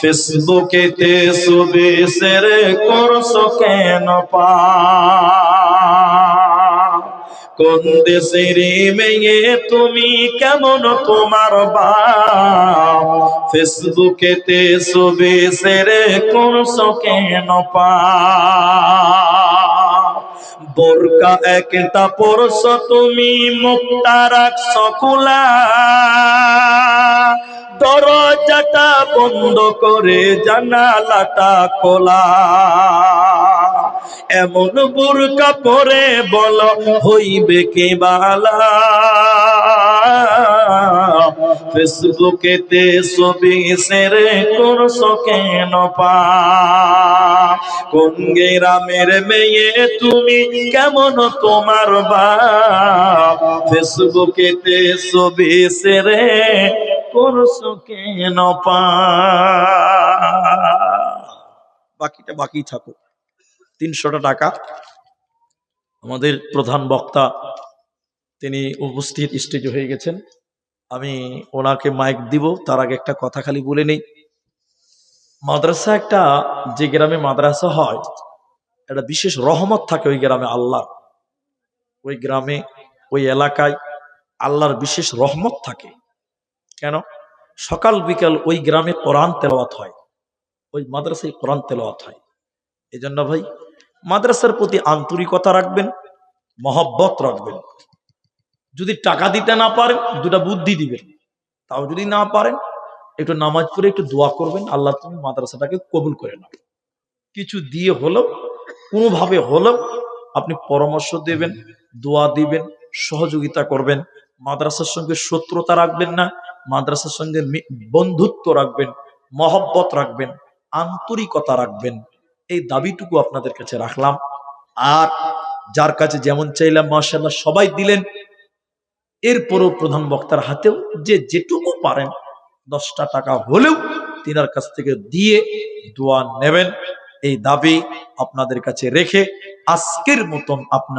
ফেসবুকেতে ছবি সেরে করছ কেন পা কোন দেশের মেয়ে তুমি কেমন তোমার বা ফেসবুকেতে ছবি সেরে করছ কেন পা বোরকা একটা পরশ তুমি মুক্তা রাখছ খোলা। দরজাটা বন্ধ করে জানালাটা খোলা। এমন বুরকা পরে বল, হইবে কে বালা? ফেসবুকেতে ছবি সেরে করছ কেন পা? কোন গ্রামের মেয়ে তুমি, কেমন তোমার বা বাপ? ফেসবুকেতে ছবি সেরে করছ কেন বাকিটা বাকি থাকুক। তিনশোটা টাকা। আমাদের প্রধান বক্তা, তিনি উপস্থিত স্টেজ হয়ে গেছেন। আমি ওনাকে মাইক দিব, তার আগে একটা কথা খালি বলে নেই। মাদ্রাসা একটা, যে গ্রামে মাদ্রাসা হয়, একটা বিশেষ রহমত থাকে ওই গ্রামে আল্লাহ ওই গ্রামে, ওই এলাকায় আল্লাহর বিশেষ রহমত থাকে। কেন? সকাল বিকাল ওই গ্রামে কোরআন তেলাওয়াত হয়। ওই মাদ্রাসায় কোরআন তেলাওয়াত হয়। এই জন্য ভাই, মাদ্রাসার প্রতি আন্তরিকতা রাখবেন, মহব্বত রাখবেন। যদি টাকা দিতে না পারেন, দুটা বুদ্ধি দিবেন। তাও যদি না পারেন, একটু নামাজ পড়ে একটু দোয়া করবেন, আল্লাহ তুমি মাদ্রাসাটাকে কবুল করে নাও। কিছু দিয়ে হলেও, কোনোভাবে হলেও আপনি পরামর্শ দেবেন, দোয়া দিবেন, সহযোগিতা করবেন, মাদ্রাসার সঙ্গে শত্রুতা রাখবেন না মাদ্রাসার সঙ্গে বন্ধুত্ব রাখবেন, মহব্বত রাখবেন, আন্তরিকতা রাখবেন। এই দাবিটুকু আপনাদের কাছে রাখলাম। আর যার কাছে যেমন চাইলাম মার্শাল্লাহ সবাই দিলেন। এরপরও প্রধান বক্তার হাতেও যে যেটুকু পারেন, দশটা টাকা হলেও তিনার কাছ থেকে দিয়ে দোয়া নেবেন। এই দাবি আপনাদের কাছে রেখে আজকের মতন আপনার